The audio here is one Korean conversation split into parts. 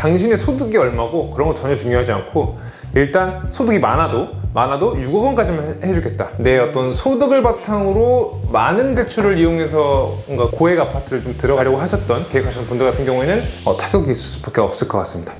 당신의 소득이 얼마고 그런 거 전혀 중요하지 않고 일단 소득이 많아도 많아도 6억 원까지만 해주겠다. 내 어떤 소득을 바탕으로 많은 대출을 이용해서 뭔가 고액 아파트를 좀 들어가려고 하셨던 계획하셨던 분들 같은 경우에는 어, 타격이 있을 수밖에 없을 것 같습니다.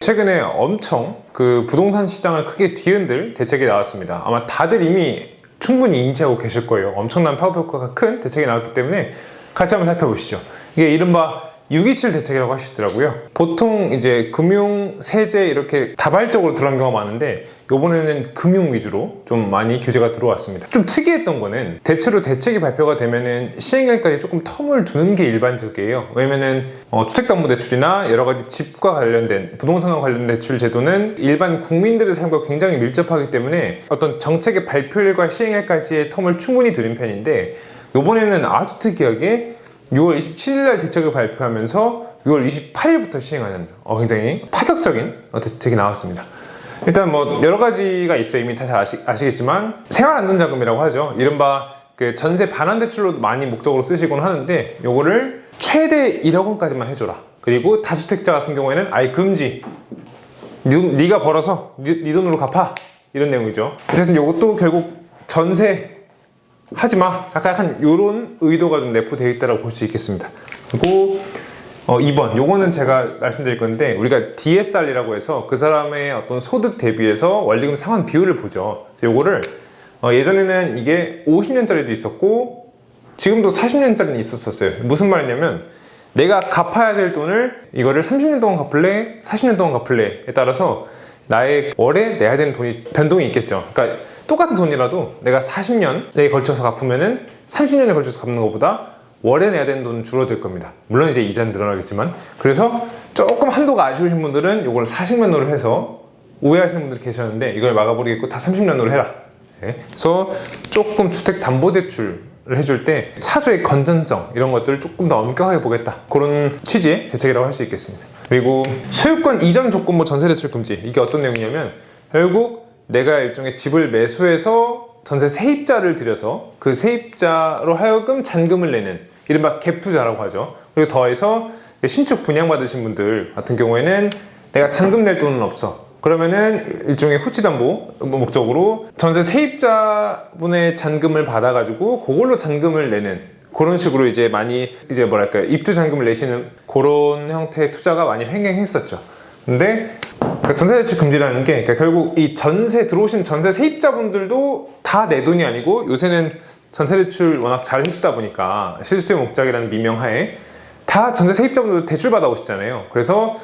최근에 엄청 그 부동산 시장을 크게 뒤흔들 대책이 나왔습니다. 아마 다들 이미 충분히 인지하고 계실 거예요. 엄청난 파급 효과가 큰 대책이 나왔기 때문에 같이 한번 살펴보시죠. 이게 이른바 627 대책이라고 하시더라고요. 보통 이제 금융, 세제 이렇게 다발적으로 들어간 경우가 많은데 이번에는 금융 위주로 좀 많이 규제가 들어왔습니다. 좀 특이했던 거는 대체로 대책이 발표가 되면은 시행일까지 조금 텀을 두는 게 일반적이에요. 왜냐면은 어, 주택담보대출이나 여러 가지 집과 관련된 부동산과 관련된 대출 제도는 일반 국민들의 삶과 굉장히 밀접하기 때문에 어떤 정책의 발표일과 시행일까지의 텀을 충분히 두는 편인데 이번에는 아주 특이하게 6월 27일 날 대책을 발표하면서 6월 28일부터 시행하는 어, 굉장히 파격적인 어, 대책이 나왔습니다. 일단 뭐 여러 가지가 있어요. 이미 다 잘 아시, 아시겠지만 생활안전자금이라고 하죠. 이른바 그 전세 반환 대출로 많이 목적으로 쓰시곤 하는데 요거를 최대 1억 원까지만 해줘라. 그리고 다주택자 같은 경우에는 아예 금지. 니, 돈- 네가 벌어서 네, 네 돈으로 갚아 이런 내용이죠. 어쨌든 요것도 결국 전세 하지 마. 약간 약간 이런 의도가 좀 내포되어 있다고 볼 수 있겠습니다. 그리고 어, 2번 요거는 제가 말씀드릴 건데 우리가 DSR이라고 해서 그 사람의 어떤 소득 대비해서 원리금 상환 비율을 보죠. 요거를 어, 예전에는 이게 50년짜리도 있었고 지금도 40년짜리는 있었었어요. 무슨 말이냐면 내가 갚아야 될 돈을 이거를 30년 동안 갚을래, 40년 동안 갚을래에 따라서 나의 월에 내야 되는 돈이 변동이 있겠죠. 그러니까 똑같은 돈이라도 내가 40년에 걸쳐서 갚으면은 30년에 걸쳐서 갚는 것보다 월에 내야 되는 돈은 줄어들 겁니다. 물론 이제 이자는 늘어나겠지만 그래서 조금 한도가 아쉬우신 분들은 이걸 40년으로 해서 오해하시는 분들이 계셨는데 이걸 막아버리겠고 다 30년으로 해라. 네. 그래서 조금 주택 담보 대출을 해줄 때 차주의 건전성 이런 것들을 조금 더 엄격하게 보겠다 그런 취지의 대책이라고 할 수 있겠습니다. 그리고 소유권 이전 조건부 전세 대출 금지 이게 어떤 내용이냐면 결국 내가 일종의 집을 매수해서 전세 세입자를 들여서 그 세입자로 하여금 잔금을 내는 이른바 갭 투자라고 하죠. 그리고 더해서 신축 분양받으신 분들 같은 경우에는 내가 잔금 낼 돈은 없어. 그러면은 일종의 후치담보 목적으로 전세 세입자분의 잔금을 받아가지고 그걸로 잔금을 내는 그런 식으로 이제 많이 이제 뭐랄까요 입주 잔금을 내시는 그런 형태의 투자가 많이 횡행했었죠. 근데 그러니까 전세 대출 금지라는 게 그러니까 결국 이 전세 들어오신 전세 세입자분들도 다 내 돈이 아니고 요새는 전세 대출 워낙 잘 해주다 보니까 실수의 목적이라는 미명하에 다 전세 세입자분들 대출 받아 오시잖아요. 그래서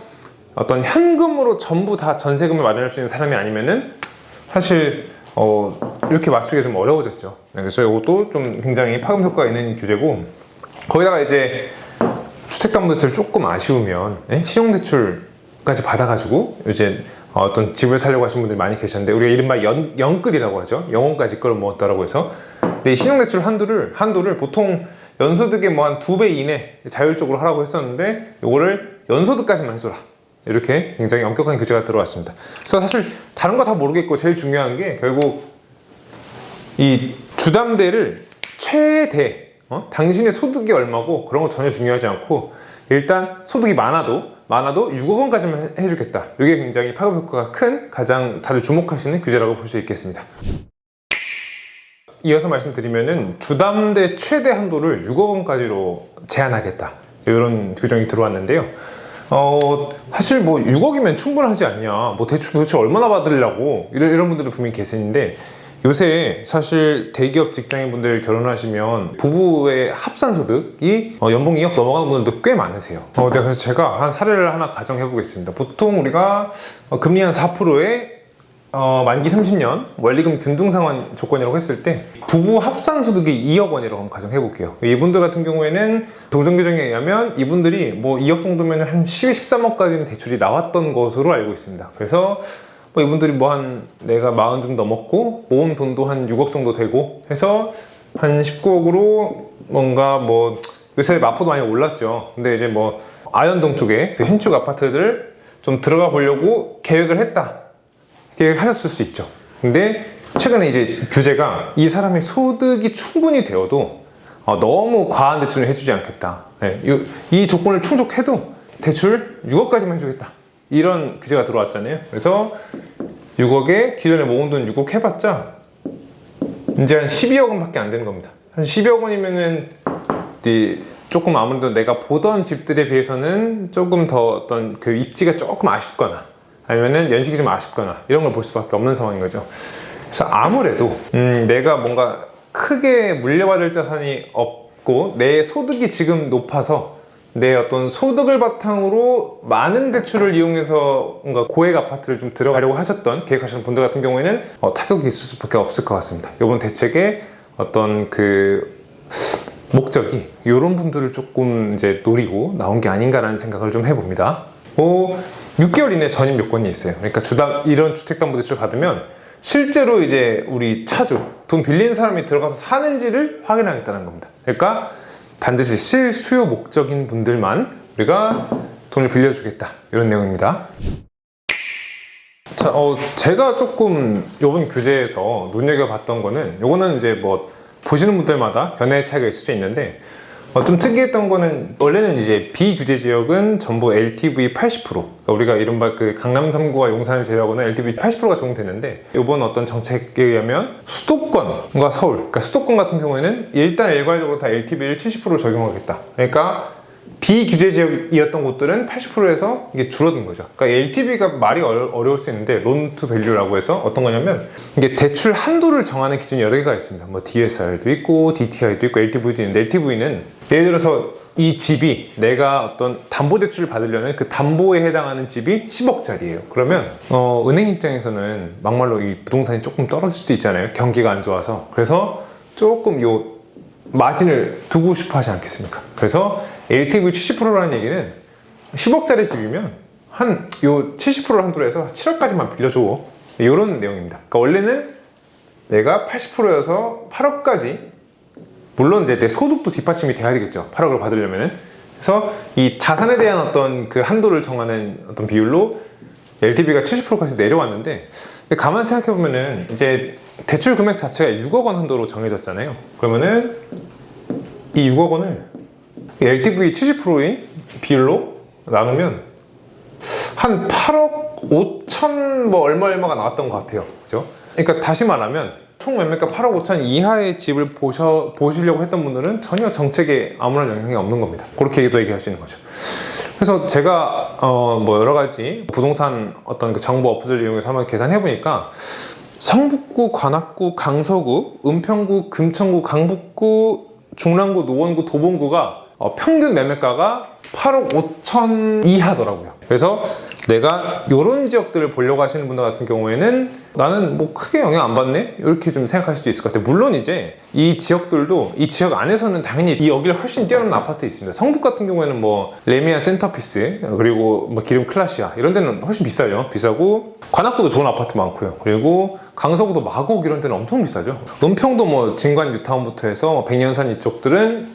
어떤 현금으로 전부 다 전세금을 마련할 수 있는 사람이 아니면은 사실 어, 이렇게 맞추기가 좀 어려워졌죠. 네, 그래서 이것도 좀 굉장히 파급 효과가 있는 규제고 거기다가 이제 주택담보대출 조금 아쉬우면 예? 신용대출 까지 받아가지고 이제 어떤 집을 살려고 하시는 분들이 많이 계셨는데 우리가 이른바 연, 영끌이라고 하죠. 영혼까지 끌어모았다라고 해서 근데 이 신용대출 한도를 한도를 보통 연소득의 뭐 한 두 배 이내 자율적으로 하라고 했었는데 이거를 연소득까지만 해줘라. 이렇게 굉장히 엄격한 규제가 들어왔습니다. 그래서 사실 다른 거 다 모르겠고 제일 중요한 게 결국 이 주담대를 최대 어? 당신의 소득이 얼마고 그런 거 전혀 중요하지 않고 일단 소득이 많아도 많아도 6억 원까지만 해- 해주겠다. 이게 굉장히 파급 효과가 큰 가장 다들 주목하시는 규제라고 볼 수 있겠습니다. 이어서 말씀드리면은 주담대 최대 한도를 6억 원까지로 제한하겠다. 이런 규정이 들어왔는데요. 어, 사실 뭐 6억이면 충분하지 않냐. 뭐 대출 도대체 얼마나 받으려고. 이런, 이런 분들도 분명히 계시는데 요새 사실 대기업 직장인분들 결혼하시면 부부의 합산 소득이 어, 연봉 2억 넘어가는 분들도 꽤 많으세요. 어, 네, 그래서 제가 한 사례를 하나 가정해 보겠습니다. 보통 우리가 어, 금리 한 4%에 어, 만기 30년 원리금 균등 상환 조건이라고 했을 때 부부 합산 소득이 2억 원이라고 가정해 볼게요. 이분들 같은 경우에는 동정 규정에 의하면 이분들이 뭐 2억 정도면 한 12, 13억까지는 대출이 나왔던 것으로 알고 있습니다. 그래서 뭐 이분들이 뭐 한 내가 40좀 넘었고 모은 돈도 한 6억 정도 되고 해서 한 19억으로 뭔가 뭐 요새 마포도 많이 올랐죠. 근데 이제 뭐 아현동 쪽에 그 신축 아파트들 좀 들어가 보려고 계획을 했다. 계획을 하셨을 수 있죠. 근데 최근에 이제 규제가 이 사람의 소득이 충분히 되어도 어, 너무 과한 대출을 해주지 않겠다. 네, 이, 이 조건을 충족해도 대출 6억까지만 해주겠다. 이런 규제가 들어왔잖아요. 그래서 6억에 기존에 모은 돈 6억 해봤자 이제 한 12억 원밖에 안 되는 겁니다. 한 12억 원이면은 조금 아무래도 내가 보던 집들에 비해서는 조금 더 어떤 그 입지가 조금 아쉽거나 아니면은 연식이 좀 아쉽거나 이런 걸 볼 수밖에 없는 상황인 거죠. 그래서 아무래도 음, 내가 뭔가 크게 물려받을 자산이 없고 내 소득이 지금 높아서 내 어떤 소득을 바탕으로 많은 대출을 이용해서 뭔가 고액 아파트를 좀 들어가려고 하셨던 계획하시는 분들 같은 경우에는 어, 타격이 있을 수밖에 없을 것 같습니다. 이번 대책의 어떤 그 목적이 이런 분들을 조금 이제 노리고 나온 게 아닌가라는 생각을 좀 해봅니다. 뭐 6개월 이내 전입 요건이 있어요. 그러니까 주담 이런 주택담보대출 받으면 실제로 이제 우리 차주 돈 빌린 사람이 들어가서 사는지를 확인하겠다는 겁니다. 그러니까 반드시 실수요 목적인 분들만 우리가 돈을 빌려주겠다 이런 내용입니다. 자, 어, 제가 조금 이번 규제에서 눈여겨봤던 거는 요거는 이제 뭐 보시는 분들마다 견해의 차이가 있을 수 있는데 어, 좀 특이했던 거는 원래는 이제 비규제 지역은 전부 LTV 80% 그러니까 우리가 이른바 그 강남 3구와 용산을 제외하고는 LTV 80%가 적용되는데 이번 어떤 정책에 의하면 수도권과 서울 그러니까 수도권 같은 경우에는 일단 일괄적으로 다 LTV를 70% 적용하겠다 그러니까 비규제 지역이었던 곳들은 80%에서 이게 줄어든 거죠. 그러니까 LTV가 말이 어려, 어려울 수 있는데 론투 밸류라고 해서 어떤 거냐면 이게 대출 한도를 정하는 기준이 여러 개가 있습니다. 뭐 DSR도 있고 DTI도 있고 LTV도 있는데 LTV는 예를 들어서 이 집이 내가 어떤 담보 대출을 받으려는 그 담보에 해당하는 집이 10억짜리예요. 그러면 어, 은행 입장에서는 막말로 이 부동산이 조금 떨어질 수도 있잖아요. 경기가 안 좋아서. 그래서 조금 요 마진을 두고 싶어 하지 않겠습니까? 그래서 LTV 70%라는 얘기는 10억짜리 집이면 한 요 70%를 한도로 해서 7억까지만 빌려줘. 이런 내용입니다. 그러니까 원래는 내가 80%여서 8억까지 물론 이제 내 소득도 뒷받침이 돼야 되겠죠. 8억을 받으려면은. 그래서 이 자산에 대한 어떤 그 한도를 정하는 어떤 비율로 LTV가 70%까지 내려왔는데 가만 생각해 보면은 이제 대출 금액 자체가 6억 원 한도로 정해졌잖아요. 그러면은 이 6억 원을 LTV 70%인 비율로 나누면 한 8억 5천 뭐 얼마 얼마가 나왔던 것 같아요. 그죠? 그러니까 다시 말하면 총 매매가 8억 5천 이하의 집을 보셔, 보시려고 했던 분들은 전혀 정책에 아무런 영향이 없는 겁니다. 그렇게 또 얘기할 수 있는 거죠. 그래서 제가 어 뭐 여러 가지 부동산 어떤 그 정보 어플을 이용해서 한번 계산해 보니까 성북구, 관악구, 강서구, 은평구, 금천구, 강북구, 중랑구, 노원구, 도봉구가 어, 평균 매매가가 8억 5천 이하더라고요. 그래서 내가 이런 지역들을 보려고 하시는 분들 같은 경우에는 나는 뭐 크게 영향 안 받네? 이렇게 좀 생각할 수도 있을 것 같아요. 물론 이제 이 지역들도 이 지역 안에서는 당연히 이 여기를 훨씬 뛰어난 아파트 있습니다. 성북 같은 경우에는 뭐 레미안 센터피스 그리고 뭐 기름 클라시아 이런 데는 훨씬 비싸요. 비싸고 관악구도 좋은 아파트 많고요. 그리고 강서구도 마곡 이런 데는 엄청 비싸죠. 은평도 뭐 진관 뉴타운부터 해서 백년산 이쪽들은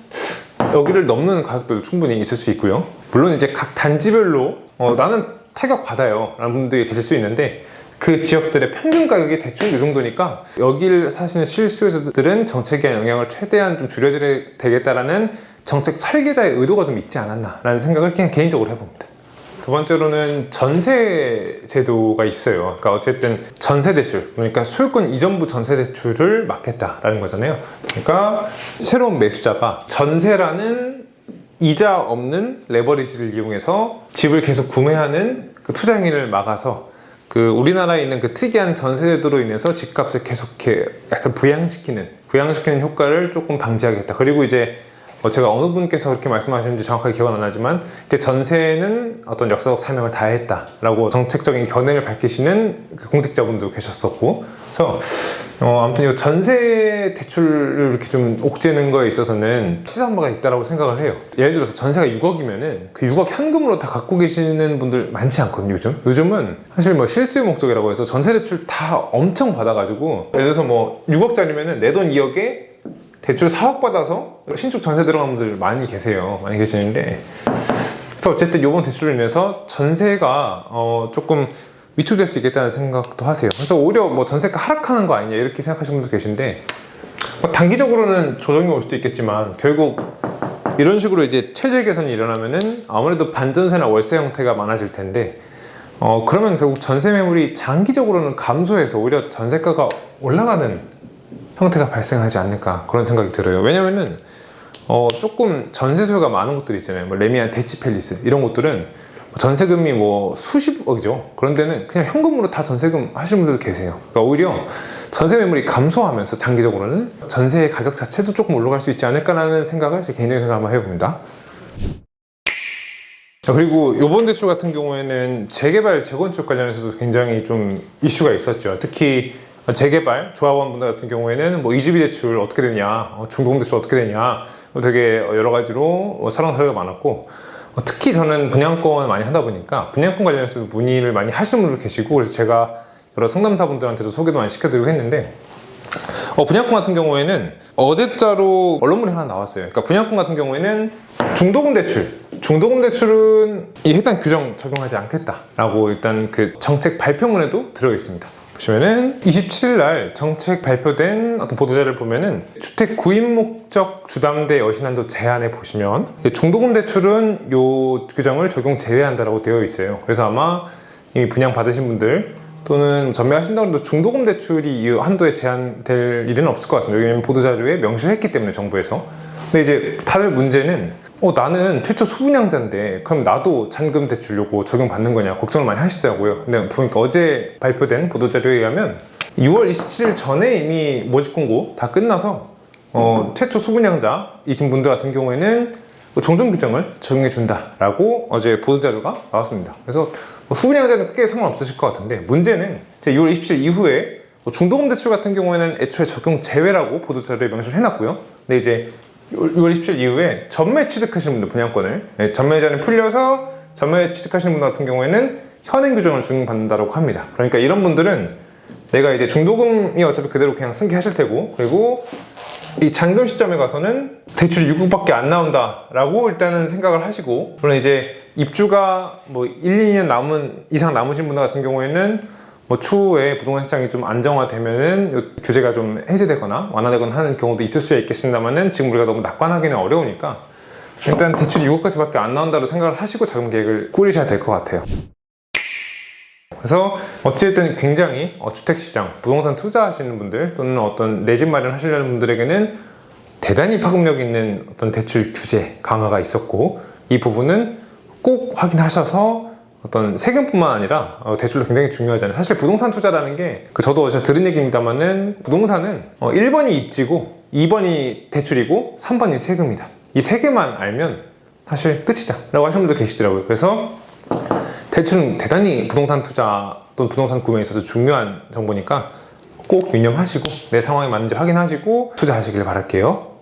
여기를 넘는 가격도 충분히 있을 수 있고요. 물론 이제 각 단지별로 어, 나는 타격 받아요 라는 분들이 계실 수 있는데 그 지역들의 평균 가격이 대충 이 정도니까 여기를 사시는 실수요자들은 정책의 영향을 최대한 좀 줄여드려야 되겠다라는 정책 설계자의 의도가 좀 있지 않았나라는 생각을 그냥 개인적으로 해봅니다. 두 번째로는 전세 제도가 있어요. 그러니까 어쨌든 전세 대출, 그러니까 소유권 이전부 전세 대출을 막겠다라는 거잖아요. 그러니까 새로운 매수자가 전세라는 이자 없는 레버리지를 이용해서 집을 계속 구매하는 그 투자 행위를 막아서 그 우리나라에 있는 그 특이한 전세 제도로 인해서 집값을 계속 이렇게 약간 부양시키는 부양시키는 효과를 조금 방지하겠다. 그리고 이제 어, 제가 어느 분께서 그렇게 말씀하셨는지 정확하게 기억은 안 나지만 전세는 어떤 역사적 사명을 다했다라고 정책적인 견해를 밝히시는 그 공직자분도 계셨었고 그래서 어, 아무튼 이 전세 대출을 이렇게 좀 옥죄는 거에 있어서는 시사한바가 있다라고 생각을 해요. 예를 들어서 전세가 6억이면은 그 6억 현금으로 다 갖고 계시는 분들 많지 않거든요, 요즘. 요즘은 사실 뭐 실수요 목적이라고 해서 전세 대출 다 엄청 받아가지고 예를 들어서 뭐 6억짜리면은 내 돈 2억에 대출 4억 받아서 신축 전세 들어간 분들 많이 계세요. 많이 계시는데. 그래서 어쨌든 이번 대출로 인해서 전세가 어 조금 위축될 수 있겠다는 생각도 하세요. 그래서 오히려 뭐 전세가 하락하는 거 아니냐 이렇게 생각하시는 분도 계신데 뭐 단기적으로는 조정이 올 수도 있겠지만 결국 이런 식으로 이제 체질 개선이 일어나면은 아무래도 반전세나 월세 형태가 많아질 텐데 어 그러면 결국 전세 매물이 장기적으로는 감소해서 오히려 전세가가 올라가는 형태가 발생하지 않을까 그런 생각이 들어요. 왜냐면은 어 조금 전세 수요가 많은 곳들이 있잖아요. 뭐 레미안 대치 팰리스 이런 곳들은 전세금이 뭐 수십억이죠. 그런 데는 그냥 현금으로 다 전세금 하시는 분들 계세요. 그러니까 오히려 전세 매물이 감소하면서 장기적으로는 전세 가격 자체도 조금 올라갈 수 있지 않을까라는 생각을 제 개인적인 생각 한번 해봅니다. 자, 그리고 이번 대출 같은 경우에는 재개발, 재건축 관련해서도 굉장히 좀 이슈가 있었죠. 특히 재개발 조합원분들 같은 경우에는 뭐 이주비 대출 어떻게 되냐, 어, 중공 대출 어떻게 되냐, 뭐 되게 여러 가지로 뭐 사랑 사례가 많았고 어, 특히 저는 분양권을 많이 하다 보니까 분양권 관련해서 문의를 많이 하시는 분들 계시고 그래서 제가 여러 상담사분들한테도 소개도 많이 시켜드리고 했는데 어, 분양권 같은 경우에는 어제자로 언론물이 하나 나왔어요. 그러니까 분양권 같은 경우에는 중도금 대출, 중도금 대출은 이 해당 규정 적용하지 않겠다라고 일단 그 정책 발표문에도 들어 있습니다. 보시면은 27일 날 정책 발표된 어떤 보도자를 보면은 주택 구입 목적 주담대 여신한도 제한에 보시면 중도금 대출은 요 규정을 적용 제외한다라고 되어 있어요. 그래서 아마 이 분양 받으신 분들 또는 전매하신다고 해도 중도금 대출이 이 한도에 제한될 일은 없을 것 같습니다. 왜냐면 보도자료에 명시를 했기 때문에 정부에서. 근데 이제 다른 문제는 어 나는 최초 수분양자인데 그럼 나도 잔금 대출 요거 적용받는 거냐 걱정을 많이 하시더라고요. 근데 보니까 어제 발표된 보도자료에 의하면 6월 27일 전에 이미 모집 공고 다 끝나서 어, 최초 수분양자이신 분들 같은 경우에는 뭐 종전 규정을 적용해 준다라고 어제 보도자료가 나왔습니다. 그래서 뭐 수분양자는 크게 상관없으실 것 같은데 문제는 제 6월 27일 이후에 뭐 중도금 대출 같은 경우에는 애초에 적용 제외라고 보도자료에 명시를 해놨고요. 근데 이제 6월 27일 이후에 전매 취득하시는 분들 분양권을 네, 전매 예전에 풀려서 전매 취득하시는 분들 같은 경우에는 현행 규정을 적용받는다고 합니다. 그러니까 이런 분들은 내가 이제 중도금이 어차피 그대로 그냥 승계하실 테고 그리고 이 잔금 시점에 가서는 대출이 6억밖에 안 나온다라고 일단은 생각을 하시고 물론 이제 입주가 뭐 1, 2년 남은 이상 남으신 분들 같은 경우에는 뭐 추후에 부동산 시장이 좀 안정화되면은 요 규제가 좀 해제되거나 완화되거나 하는 경우도 있을 수 있겠습니다만은 지금 우리가 너무 낙관하기는 어려우니까 일단 대출이 6억까지밖에 안 나온다고 생각을 하시고 자금 계획을 꾸리셔야 될 것 같아요. 그래서 어찌됐든 굉장히 어, 주택시장, 부동산 투자하시는 분들 또는 어떤 내 집 마련 하시려는 분들에게는 대단히 파급력 있는 어떤 대출 규제 강화가 있었고 이 부분은 꼭 확인하셔서 어떤 세금뿐만 아니라 어, 대출도 굉장히 중요하잖아요. 사실 부동산 투자라는 게 그 저도 어제 들은 얘기입니다만은 부동산은 어, 1번이 입지고 2번이 대출이고 3번이 세금이다. 이 세 개만 알면 사실 끝이다. 라고 하시는 분도 계시더라고요. 그래서 대출은 대단히 부동산 투자 또는 부동산 구매에 있어서 중요한 정보니까 꼭 유념하시고 내 상황에 맞는지 확인하시고 투자하시길 바랄게요.